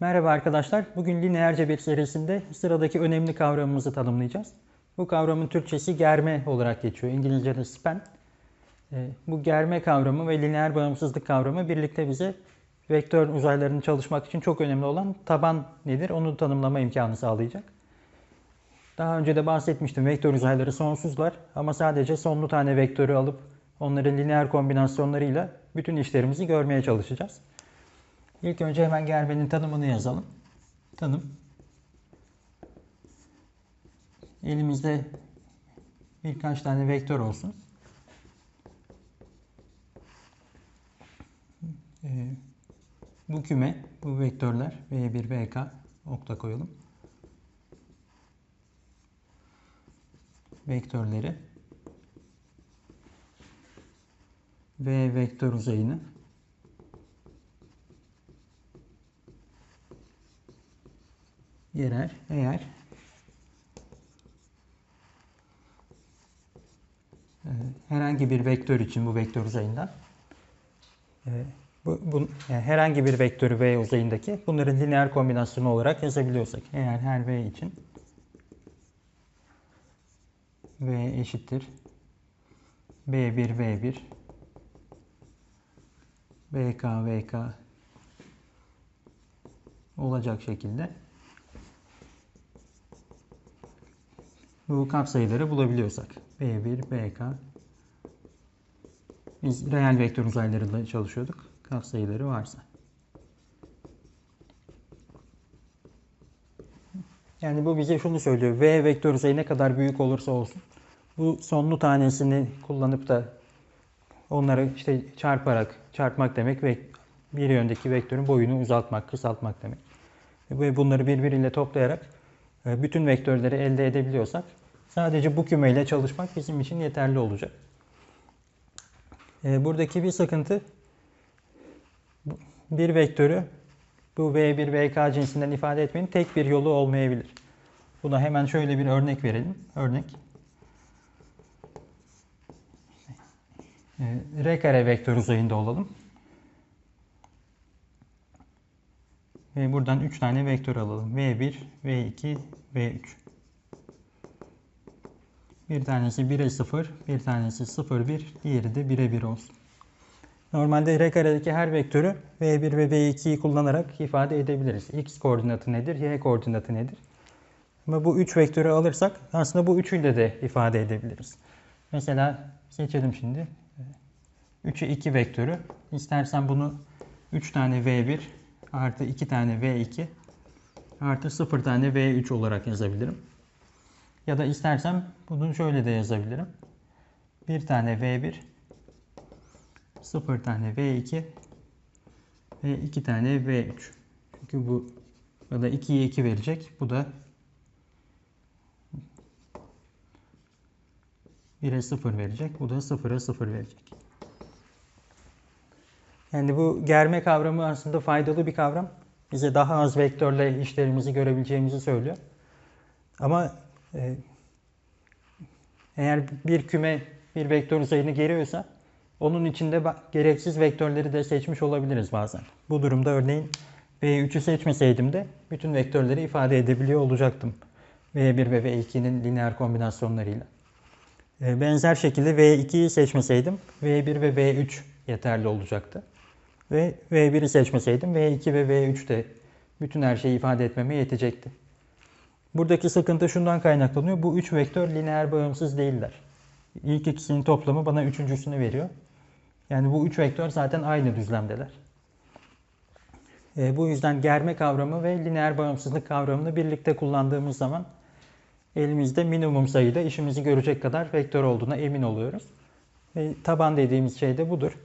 Merhaba arkadaşlar. Bugün lineer cebir serisinde sıradaki önemli kavramımızı tanımlayacağız. Bu kavramın Türkçesi germe olarak geçiyor. İngilizce'de span. Ee, Bu germe kavramı ve lineer bağımsızlık kavramı birlikte bize vektör uzaylarını çalışmak için çok önemli olan taban nedir onu tanımlama imkanı sağlayacak. Daha önce de bahsetmiştim. Vektör uzayları sonsuzlar ama sadece sonlu tane vektörü alıp onların lineer kombinasyonlarıyla bütün işlerimizi görmeye çalışacağız. İlk önce hemen germenin tanımını yazalım. Tanım. Elimizde birkaç tane vektör olsun. Ee, bu küme, bu vektörler V1, VK nokta koyalım. Vektörleri V vektör uzayını girer eğer. Herhangi bir vektör için bu vektör uzayından. E, bu, bu yani herhangi bir vektörü V uzayındaki bunların lineer kombinasyonu olarak yazabiliyorsak eğer her V için V eşittir. B1 V1 VK VK olacak şekilde bu katsayıları bulabiliyorsak B1, BK biz reel vektör uzaylarıyla çalışıyorduk. Katsayıları varsa. Yani bu bize şunu söylüyor. V vektör uzayı ne kadar büyük olursa olsun bu sonlu tanesini kullanıp da onları işte çarparak çarpmak demek ve bir yöndeki vektörün boyunu uzaltmak, kısaltmak demek. Ve bunları birbiriyle toplayarak bütün vektörleri elde edebiliyorsak sadece bu kümeyle çalışmak bizim için yeterli olacak. E, buradaki bir sıkıntı bir vektörü bu V1, VK cinsinden ifade etmenin tek bir yolu olmayabilir. Buna hemen şöyle bir örnek verelim. Örnek. E, R kare vektör uzayında olalım. Ve buradan 3 tane vektör alalım. V1, V2, V3. Bir tanesi 1'e 0, bir tanesi 0, 1, diğeri de 1'e 1 olsun. Normalde R karedeki her vektörü V1 ve V2'yi kullanarak ifade edebiliriz. X koordinatı nedir, Y koordinatı nedir? Ama bu 3 vektörü alırsak aslında bu üçüyle de ifade edebiliriz. Mesela seçelim şimdi. 3'e 2 vektörü. İstersen bunu 3 tane V1 artı 2 tane V2 artı 0 tane V3 olarak yazabilirim. Ya da istersem bunu şöyle de yazabilirim. 1 tane V1 0 tane V2 ve 2 tane V3. Çünkü bu ya da 2'ye 2 verecek. Bu da 1'e 0 verecek. Bu da 0'a 0 verecek. Yani bu germe kavramı aslında faydalı bir kavram. Bize daha az vektörle işlerimizi görebileceğimizi söylüyor. Ama e, eğer bir küme bir vektör uzayını geriyorsa onun içinde gereksiz vektörleri de seçmiş olabiliriz bazen. Bu durumda örneğin V3'ü seçmeseydim de bütün vektörleri ifade edebiliyor olacaktım. V1 ve V2'nin lineer kombinasyonlarıyla. E, benzer şekilde V2'yi seçmeseydim V1 ve V3 yeterli olacaktı. Ve V1'i seçmeseydim V2 ve V3 de bütün her şeyi ifade etmeme yetecekti. Buradaki sıkıntı şundan kaynaklanıyor. Bu üç vektör lineer bağımsız değiller. İlk ikisinin toplamı bana üçüncüsünü veriyor. Yani bu üç vektör zaten aynı düzlemdeler. E, bu yüzden germe kavramı ve lineer bağımsızlık kavramını birlikte kullandığımız zaman elimizde minimum sayıda işimizi görecek kadar vektör olduğuna emin oluyoruz. Ve taban dediğimiz şey de budur.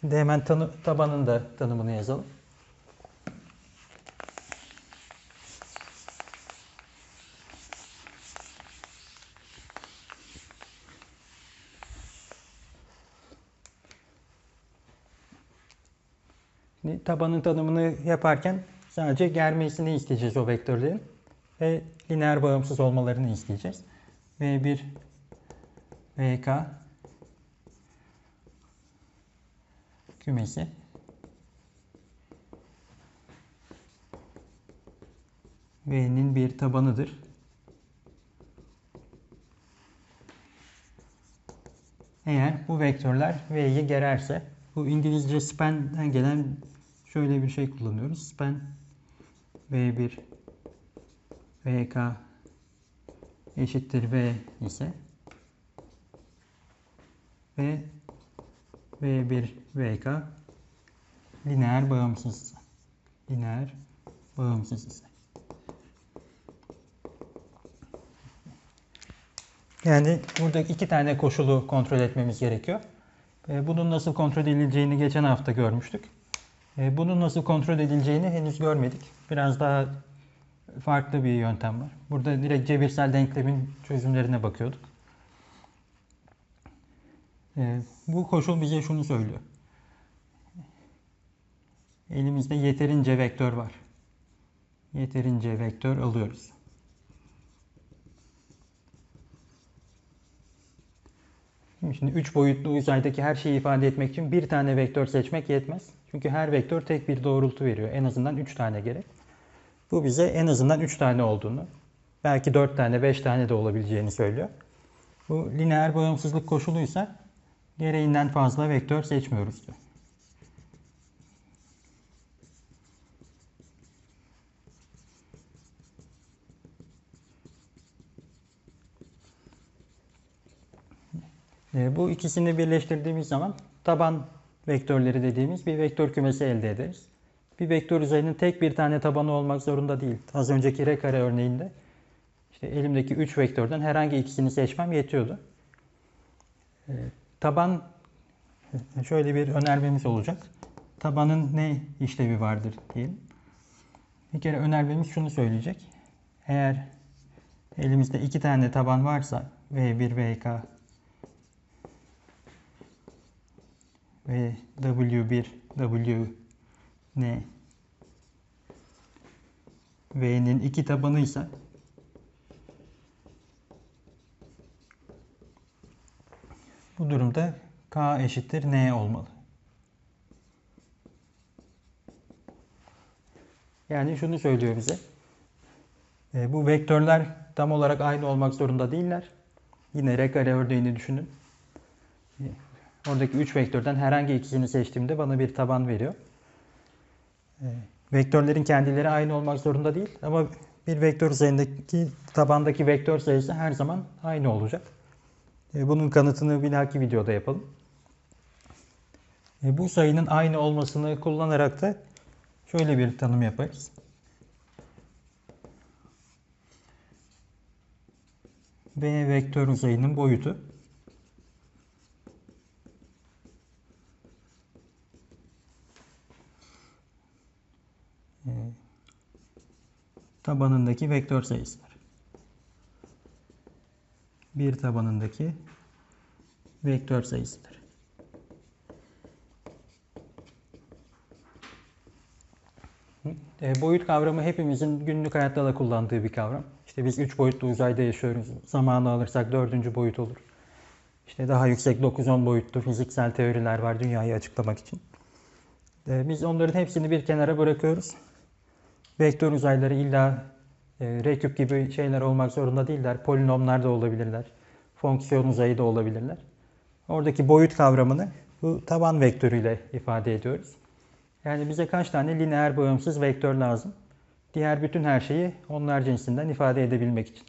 Şimdi hemen tanı, tabanın da tanımını yazalım. Tabanın tanımını yaparken sadece germesini isteyeceğiz o vektörlerin ve lineer bağımsız olmalarını isteyeceğiz. V1 VK kümesi V'nin bir tabanıdır. Eğer bu vektörler V'yi gererse bu İngilizce span'den gelen şöyle bir şey kullanıyoruz. Span V1 VK eşittir V ise ve V1 VK lineer bağımsız lineer bağımsız ise. Yani burada iki tane koşulu kontrol etmemiz gerekiyor. E, Bunun nasıl kontrol edileceğini geçen hafta görmüştük. E, Bunun nasıl kontrol edileceğini henüz görmedik. Biraz daha farklı bir yöntem var. Burada direkt cebirsel denklemin çözümlerine bakıyorduk. E, Bu koşul bize şunu söylüyor. Elimizde yeterince vektör var. Yeterince vektör alıyoruz. Şimdi 3 boyutlu uzaydaki her şeyi ifade etmek için bir tane vektör seçmek yetmez. Çünkü her vektör tek bir doğrultu veriyor. En azından 3 tane gerek. Bu bize en azından 3 tane olduğunu, belki 4 tane, 5 tane de olabileceğini söylüyor. Bu lineer bağımsızlık koşuluysa gereğinden fazla vektör seçmiyoruz. E, Bu ikisini birleştirdiğimiz zaman taban vektörleri dediğimiz bir vektör kümesi elde ederiz. Bir vektör üzerinin tek bir tane tabanı olmak zorunda değil. Az önceki R kare örneğinde işte elimdeki 3 vektörden herhangi ikisini seçmem yetiyordu. E, Taban şöyle bir önermemiz olacak. Tabanın ne işlevi vardır diyelim. Bir kere önermemiz şunu söyleyecek. Eğer elimizde iki tane taban varsa V1 VK ve W1 W ne V'nin iki tabanıysa bu durumda K eşittir N olmalı. Yani şunu söylüyor bize. E, bu vektörler tam olarak aynı olmak zorunda değiller. Yine R kare örneğini düşünün. E, Oradaki 3 vektörden herhangi ikisini seçtiğimde bana bir taban veriyor. E, Vektörlerin kendileri aynı olmak zorunda değil ama bir vektör üzerindeki tabandaki vektör sayısı her zaman aynı olacak. E, Bunun kanıtını bir dahaki videoda yapalım. E, Bu sayının aynı olmasını kullanarak da şöyle bir tanım yaparız. V vektör uzayının boyutu e, tabanındaki vektör sayısıdır. Bir tabanındaki vektör sayısıdır. E, boyut kavramı hepimizin günlük hayatta da kullandığı bir kavram. İşte biz 3 boyutlu uzayda yaşıyoruz. Zamanı alırsak 4. boyut olur. İşte daha yüksek 9-10 boyutlu fiziksel teoriler var dünyayı açıklamak için. E, biz onların hepsini bir kenara bırakıyoruz. Vektör uzayları illa e, R küp gibi şeyler olmak zorunda değiller. Polinomlar da olabilirler. Fonksiyon uzayı da olabilirler. Oradaki boyut kavramını bu taban vektörüyle ifade ediyoruz. Yani bize kaç tane lineer bağımsız vektör lazım? Diğer bütün her şeyi onlar cinsinden ifade edebilmek için.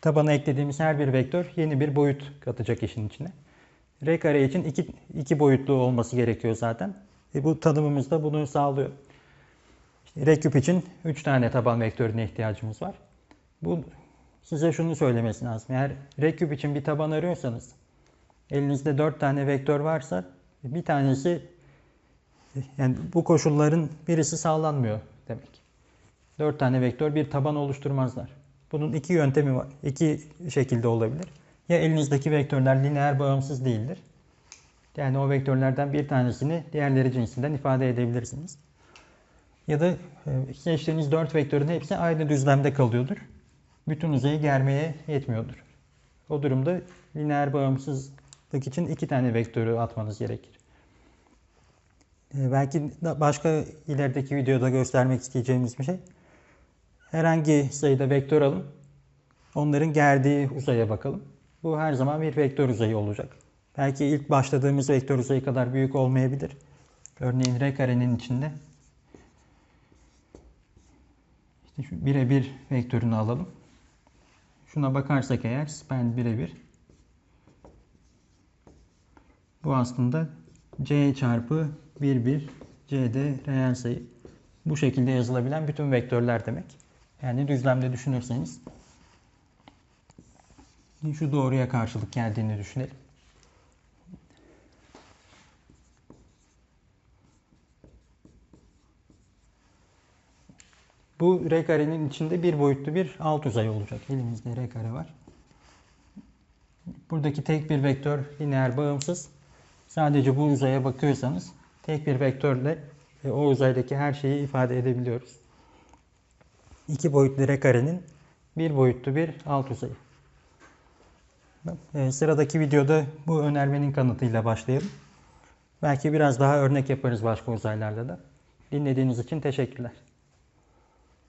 Tabana eklediğimiz her bir vektör yeni bir boyut katacak işin içine. R kare için iki, iki boyutlu olması gerekiyor zaten. E bu tanımımız da bunu sağlıyor. İşte R küp için 3 tane taban vektörüne ihtiyacımız var. Bu size şunu söylemesi lazım. Eğer R küp için bir taban arıyorsanız elinizde 4 tane vektör varsa bir tanesi yani bu koşulların birisi sağlanmıyor demek. 4 tane vektör bir taban oluşturmazlar. Bunun iki yöntemi var. İki şekilde olabilir. Ya elinizdeki vektörler lineer bağımsız değildir. Yani o vektörlerden bir tanesini diğerleri cinsinden ifade edebilirsiniz. Ya da e, seçtiğiniz 4 vektörün hepsi aynı düzlemde kalıyordur. Bütün uzayı germeye yetmiyordur. O durumda lineer bağımsızlık için iki tane vektörü atmanız gerekir. E, Belki başka ilerideki videoda göstermek isteyeceğimiz bir şey. Herhangi sayıda vektör alın. Onların gerdiği uzaya bakalım. Bu her zaman bir vektör uzayı olacak. Belki ilk başladığımız vektör uzayı kadar büyük olmayabilir. Örneğin R karenin içinde işte şu birebir vektörünü alalım. Şuna bakarsak eğer span birebir. Bu aslında C çarpı 1 1 C'de reel sayı. Bu şekilde yazılabilen bütün vektörler demek. Yani düzlemde düşünürseniz şu doğruya karşılık geldiğini düşünelim. Bu R karenin içinde bir boyutlu bir alt uzay olacak. Elimizde R kare var. Buradaki tek bir vektör lineer bağımsız. Sadece bu uzaya bakıyorsanız tek bir vektörle e, o uzaydaki her şeyi ifade edebiliyoruz. İki boyutlu R karenin bir boyutlu bir alt uzayı. E, Sıradaki videoda bu önermenin kanıtıyla başlayalım. Belki biraz daha örnek yaparız başka uzaylarda da. Dinlediğiniz için teşekkürler.